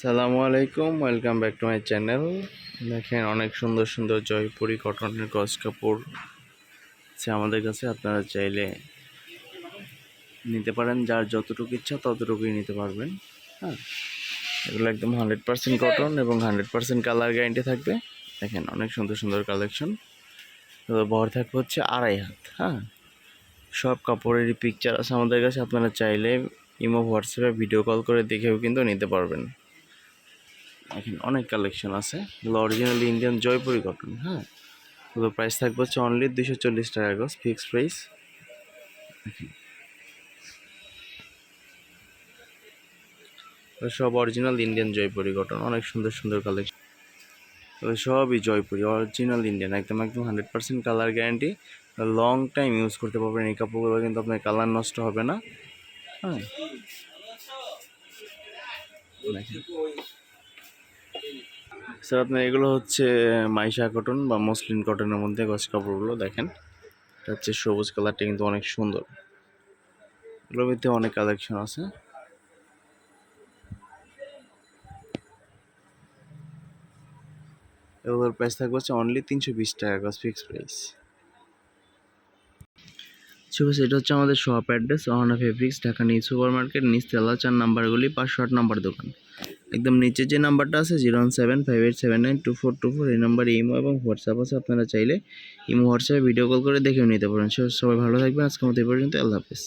সালামু আলাইকুম welcome back to my channel. দেখেন অনেক সুন্দর সুন্দর জয়পুরি কটনের গজ কাপড় আছে আমাদের কাছে। আপনারা চাইলে নিতে পারেন যার যতটুকু ইচ্ছা ততটুকুই নিতে পারবেন। হ্যাঁ এগুলো একদম হান্ড্রেড পার্সেন্ট কটন এবং হান্ড্রেড পার্সেন্ট কালার গ্যারান্টি থাকবে। দেখেন অনেক সুন্দর সুন্দর কালেকশন। ভর থাকবে হচ্ছে আড়াই হাত হ্যাঁ। সব কাপড়েরই পিকচার আছে আমাদের কাছে আপনারা চাইলে ইমো হোয়াটসঅ্যাপে ভিডিও কল করে দেখেও কিন্তু নিতে পারবেন। এখন অনেক কালেকশন আছে। এগুলো অরিজিনাল ইন্ডিয়ান জয়পুরি কটন হ্যাঁ? এগুলো প্রাইস থাকবে হচ্ছে অনলি দুশো চল্লিশ টাকা গজ ফিক্সড প্রাইস সব অরিজিনাল ইন্ডিয়ান জয়পুরি কটন অনেক সুন্দর সুন্দর কালেকশন সবই জয়পুরি অরিজিনাল ইন্ডিয়ান একদম একদম hundred percent colour guarantee long time use করতে পারবেন এই কাপড়গুলো, কিন্তু আপনার কালার নষ্ট হবে না। হ্যাঁ। স্যার, আপনার এগুলো হচ্ছে মাইশা কটন বা মসলিন কটনের মধ্যে গছ কাপড়গুলো দেখেন। এটা হচ্ছে সবুজ কালারটা কিন্তু অনেক সুন্দর। এগুলোর মধ্যে অনেক কালেকশন আছে। এগুলোর প্রাইস থাকবে হচ্ছে অনলি তিনশো বিশ টাকা গছ ফিক্স প্রাইস আছে এটা হচ্ছে আমাদের shop address Ahona fabrics Dhaka new super market নিচ তেলা চার নাম্বারগুলি, পাঁচশো আট নাম্বার দোকান। একদম নিচে যে নাম্বারটা আছে, zero one seven five eight seven nine two four two four, এই নাম্বারে ইমো এবং হোয়াটসঅ্যাপ আছে। আপনারা চাইলে ইমো, হোয়াটসঅ্যাপে ভিডিও কল করে দেখেও নিতে পারেন। সবাই ভালো থাকবেন। আজকে মতো এই পর্যন্ত আল্লাহ হাফেজ।